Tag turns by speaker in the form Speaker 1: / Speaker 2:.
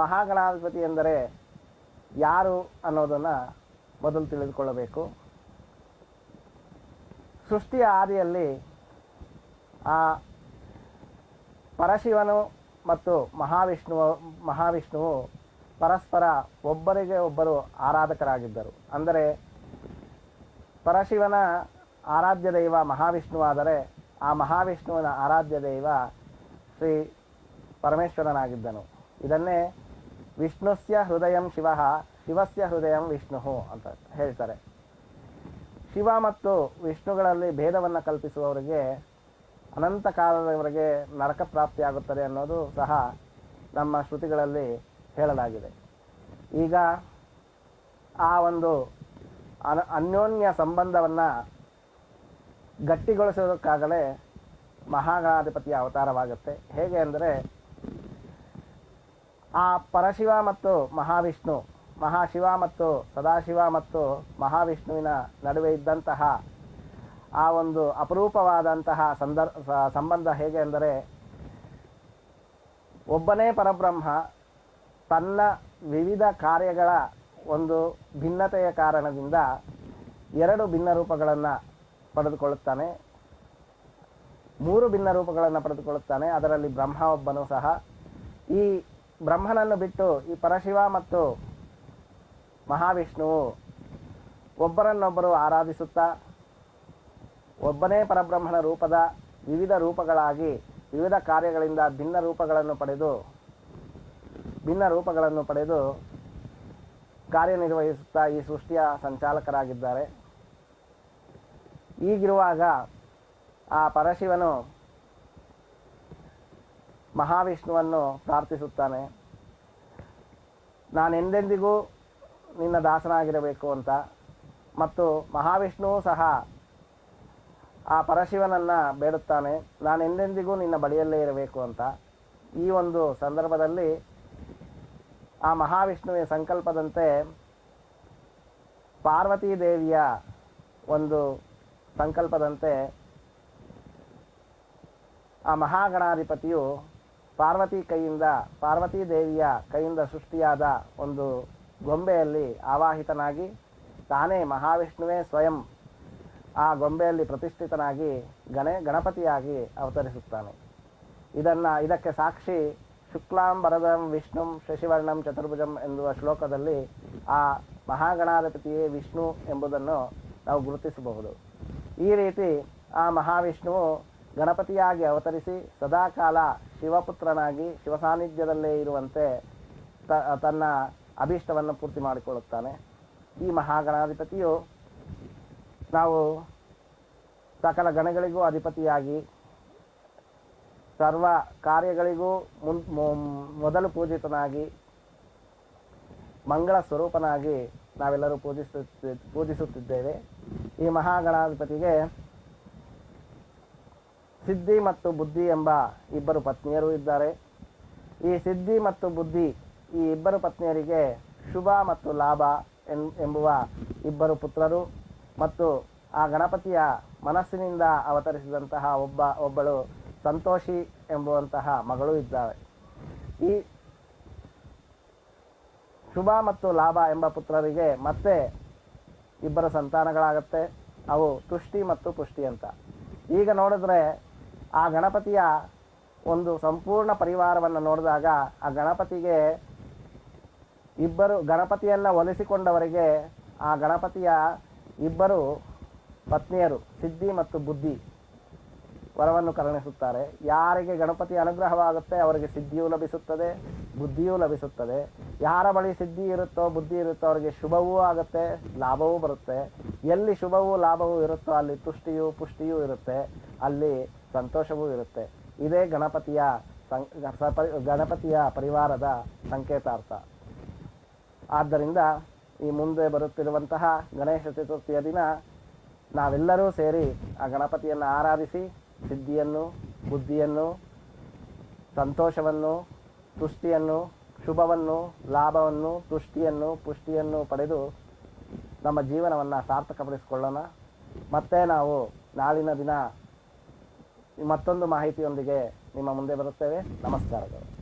Speaker 1: ಮಹಾಗಣಾಧಿಪತಿ ಎಂದರೆ ಯಾರು ಅನ್ನೋದನ್ನು ಮೊದಲು ತಿಳಿದುಕೊಳ್ಳಬೇಕು. ಸೃಷ್ಟಿಯ ಆದಿಯಲ್ಲಿ ಆ ಪರಶಿವನು ಮತ್ತು ಮಹಾವಿಷ್ಣುವ, ಮಹಾವಿಷ್ಣುವು ಪರಸ್ಪರ ಒಬ್ಬರಿಗೆ ಒಬ್ಬರು ಆರಾಧಕರಾಗಿದ್ದರು. ಅಂದರೆ ಪರಶಿವನ ಆರಾಧ್ಯ ದೈವ ಮಹಾವಿಷ್ಣುವಾದರೆ ಆ ಮಹಾವಿಷ್ಣುವಿನ ಆರಾಧ್ಯ ದೈವ ಶ್ರೀ ಪರಮೇಶ್ವರನಾಗಿದ್ದನು. ಇದನ್ನೇ ವಿಷ್ಣುಸ್ಯ ಹೃದಯಂ ಶಿವ, ಶಿವಸ್ಯ ಹೃದಯಂ ವಿಷ್ಣು ಅಂತ ಹೇಳ್ತಾರೆ. ಶಿವ ಮತ್ತು ವಿಷ್ಣುಗಳಲ್ಲಿ ಭೇದವನ್ನು ಕಲ್ಪಿಸುವವರಿಗೆ ಅನಂತ ಕಾಲದವರೆಗೆ ನರಕ ಪ್ರಾಪ್ತಿಯಾಗುತ್ತದೆ ಅನ್ನೋದು ಸಹ ನಮ್ಮ ಶ್ರುತಿಗಳಲ್ಲಿ ಹೇಳಲಾಗಿದೆ. ಈಗ ಆ ಒಂದು ಅನ ಅನ್ಯೋನ್ಯ ಸಂಬಂಧವನ್ನು ಗಟ್ಟಿಗೊಳಿಸೋದಕ್ಕಾಗಲೇ ಮಹಾಗಣಾಧಿಪತಿಯ ಅವತಾರವಾಗುತ್ತೆ. ಹೇಗೆ ಅಂದರೆ ಆ ಪರಶಿವ ಮತ್ತು ಮಹಾವಿಷ್ಣು, ಮಹಾಶಿವ ಮತ್ತು ಸದಾಶಿವ ಮತ್ತು ಮಹಾವಿಷ್ಣುವಿನ ನಡುವೆ ಇದ್ದಂತಹ ಆ ಒಂದು ಅಪರೂಪವಾದಂತಹ ಸಂದರ್ ಸಂಬಂಧ ಹೇಗೆ ಅಂದರೆ, ಒಬ್ಬನೇ ಪರಬ್ರಹ್ಮ ತನ್ನ ವಿವಿಧ ಕಾರ್ಯಗಳ ಒಂದು ಭಿನ್ನತೆಯ ಕಾರಣದಿಂದ ಎರಡು ಭಿನ್ನ ರೂಪಗಳನ್ನು ಪಡೆದುಕೊಳ್ಳುತ್ತಾನೆ. ಮೂರು ಭಿನ್ನ ರೂಪಗಳನ್ನು ಪಡೆದುಕೊಳ್ಳುತ್ತಾನೆ. ಅದರಲ್ಲಿ ಬ್ರಹ್ಮ ಒಬ್ಬನೂ ಸಹ. ಈ ಬ್ರಹ್ಮನನ್ನು ಬಿಟ್ಟು ಈ ಪರಶಿವ ಮತ್ತು ಮಹಾವಿಷ್ಣುವು ಒಬ್ಬರನ್ನೊಬ್ಬರು ಆರಾಧಿಸುತ್ತಾ, ಒಬ್ಬನೇ ಪರಬ್ರಹ್ಮನ ರೂಪದ ವಿವಿಧ ರೂಪಗಳಾಗಿ, ವಿವಿಧ ಕಾರ್ಯಗಳಿಂದ ಭಿನ್ನ ರೂಪಗಳನ್ನು ಪಡೆದು, ಭಿನ್ನ ರೂಪಗಳನ್ನು ಪಡೆದು ಕಾರ್ಯನಿರ್ವಹಿಸುತ್ತಾ ಈ ಸೃಷ್ಟಿಯ ಸಂಚಾಲಕರಾಗಿದ್ದಾರೆ. ಈಗಿರುವಾಗ ಆ ಪರಶಿವನು ಮಹಾವಿಷ್ಣುವನ್ನು ಪ್ರಾರ್ಥಿಸುತ್ತಾನೆ. ನಾನೆಂದೆಂದಿಗೂ ನಿನ್ನ ದಾಸನಾಗಿರಬೇಕು ಅಂತ. ಮತ್ತು ಮಹಾವಿಷ್ಣುವು ಸಹ ಆ ಪರಶಿವನನ್ನು ಬೇಡುತ್ತಾನೆ. ನಾನೆಂದೆಂದಿಗೂ ನಿನ್ನ ಬಳಿಯಲ್ಲೇ ಇರಬೇಕು ಅಂತ. ಈ ಒಂದು ಸಂದರ್ಭದಲ್ಲಿ ಆ ಮಹಾವಿಷ್ಣುವಿನ ಸಂಕಲ್ಪದಂತೆ ಪಾರ್ವತೀ ದೇವಿಯ ಒಂದು ಸಂಕಲ್ಪದಂತೆ ಆ ಮಹಾಗಣಾಧಿಪತಿಯು ಪಾರ್ವತಿ ಕೈಯಿಂದ, ಪಾರ್ವತಿ ದೇವಿಯ ಕೈಯಿಂದ ಸೃಷ್ಟಿಯಾದ ಒಂದು ಗೊಂಬೆಯಲ್ಲಿ ಆವಾಹಿತನಾಗಿ ತಾನೇ ಮಹಾವಿಷ್ಣುವೇ ಸ್ವಯಂ ಆ ಗೊಂಬೆಯಲ್ಲಿ ಪ್ರತಿಷ್ಠಿತನಾಗಿ ಗಣೆ, ಗಣಪತಿಯಾಗಿ ಅವತರಿಸುತ್ತಾನೆ. ಇದನ್ನು, ಇದಕ್ಕೆ ಸಾಕ್ಷಿ ಶುಕ್ಲಾಂಬರದಂ, ವಿಷ್ಣುಂ, ಶಶಿವರ್ಣಂ, ಚತುರ್ಭುಜಂ ಎನ್ನುವ ಶ್ಲೋಕದಲ್ಲಿ ಆ ಮಹಾಗಣಾಧಿಪತಿಯೇ ವಿಷ್ಣು ಎಂಬುದನ್ನು ನಾವು ಗುರುತಿಸಬಹುದು. ಈ ರೀತಿ ಆ ಮಹಾವಿಷ್ಣುವು ಗಣಪತಿಯಾಗಿ ಅವತರಿಸಿ ಸದಾಕಾಲ ಶಿವಪುತ್ರನಾಗಿ ಶಿವ ಸಾನ್ನಿಧ್ಯದಲ್ಲೇ ಇರುವಂತೆ ತ, ತನ್ನ ಅಭೀಷ್ಟವನ್ನು ಪೂರ್ತಿ ಮಾಡಿಕೊಳ್ಳುತ್ತಾನೆ. ಈ ಮಹಾಗಣಾಧಿಪತಿಯು ನಾವು ಸಕಲ ಗಣಗಳಿಗೂ ಅಧಿಪತಿಯಾಗಿ ಸರ್ವ ಕಾರ್ಯಗಳಿಗೂ ಮುನ್ ಮೊದಲು ಪೂಜಿತನಾಗಿ ಮಂಗಳ ಸ್ವರೂಪನಾಗಿ ನಾವೆಲ್ಲರೂ ಪೂಜಿಸುತ್ತಿ, ಪೂಜಿಸುತ್ತಿದ್ದೇವೆ. ಈ ಮಹಾಗಣಾಧಿಪತಿಗೆ ಸಿದ್ಧಿ ಮತ್ತು ಬುದ್ಧಿ ಎಂಬ ಇಬ್ಬರು ಪತ್ನಿಯರು ಇದ್ದಾರೆ. ಈ ಸಿದ್ಧಿ ಮತ್ತು ಬುದ್ಧಿ ಈ ಇಬ್ಬರು ಪತ್ನಿಯರಿಗೆ ಶುಭ ಮತ್ತು ಲಾಭ ಎಂಬುವ ಇಬ್ಬರು ಪುತ್ರರು ಮತ್ತು ಆ ಗಣಪತಿಯ ಮನಸ್ಸಿನಿಂದ ಅವತರಿಸಿದಂತಹ ಒಬ್ಬ, ಒಬ್ಬಳು ಸಂತೋಷಿ ಎಂಬುವಂತಹ ಮಗಳು ಇದ್ದಾಳೆ. ಈ ಶುಭ ಮತ್ತು ಲಾಭ ಎಂಬ ಪುತ್ರರಿಗೆ ಮತ್ತೆ ಇಬ್ಬರು ಸಂತಾನಗಳಾಗತ್ತೆ. ಅವು ತುಷ್ಟಿ ಮತ್ತು ಪುಷ್ಟಿ ಅಂತ. ಈಗ ನೋಡಿದ್ರೆ ಆ ಗಣಪತಿಯ ಒಂದು ಸಂಪೂರ್ಣ ಪರಿವಾರವನ್ನು ನೋಡಿದಾಗ ಆ ಗಣಪತಿಗೆ ಇಬ್ಬರು ಗಣಪತಿಯನ್ನು ಒಲಿಸಿಕೊಂಡವರಿಗೆ ಆ ಗಣಪತಿಯ ಇಬ್ಬರು ಪತ್ನಿಯರು ಸಿದ್ಧಿ ಮತ್ತು ಬುದ್ಧಿ ವರವನ್ನು ಕರುಣಿಸುತ್ತಾರೆ. ಯಾರಿಗೆ ಗಣಪತಿ ಅನುಗ್ರಹವಾಗುತ್ತೆ ಅವರಿಗೆ ಸಿದ್ಧಿಯೂ ಲಭಿಸುತ್ತದೆ, ಬುದ್ಧಿಯೂ ಲಭಿಸುತ್ತದೆ. ಯಾರ ಬಳಿ ಸಿದ್ಧಿ ಇರುತ್ತೋ, ಬುದ್ಧಿ ಇರುತ್ತೋ ಅವರಿಗೆ ಶುಭವೂ ಆಗುತ್ತೆ, ಲಾಭವೂ ಬರುತ್ತೆ. ಎಲ್ಲಿ ಶುಭವೂ, ಲಾಭವೂ ಇರುತ್ತೋ ಅಲ್ಲಿ ತುಷ್ಟಿಯೂ ಪುಷ್ಟಿಯೂ ಇರುತ್ತೆ. ಅಲ್ಲಿ ಸಂತೋಷವೂ ಇರುತ್ತೆ. ಇದೇ ಗಣಪತಿಯ ಗಣಪತಿಯ ಪರಿವಾರದ ಸಂಕೇತಾರ್ಥ. ಆದ್ದರಿಂದ ಈ ಮುಂದೆ ಬರುತ್ತಿರುವಂತಹ ಗಣೇಶ ಚತುರ್ಥಿಯ ದಿನ ನಾವೆಲ್ಲರೂ ಸೇರಿ ಆ ಗಣಪತಿಯನ್ನು ಆರಾಧಿಸಿ, ಸಿದ್ಧಿಯನ್ನು, ಬುದ್ಧಿಯನ್ನು, ಸಂತೋಷವನ್ನು, ತುಷ್ಟಿಯನ್ನು, ಶುಭವನ್ನು, ಲಾಭವನ್ನು, ತುಷ್ಟಿಯನ್ನು, ಪುಷ್ಟಿಯನ್ನು ಪಡೆದು ನಮ್ಮ ಜೀವನವನ್ನು ಸಾರ್ಥಕಪಡಿಸಿಕೊಳ್ಳೋಣ. ಮತ್ತೆ ನಾವು ನಾಳಿನ ದಿನ ಮತ್ತೊಂದು ಮಾಹಿತಿಯೊಂದಿಗೆ ನಿಮ್ಮ ಮುಂದೆ ಬರುತ್ತೇವೆ. ನಮಸ್ಕಾರಗಳು.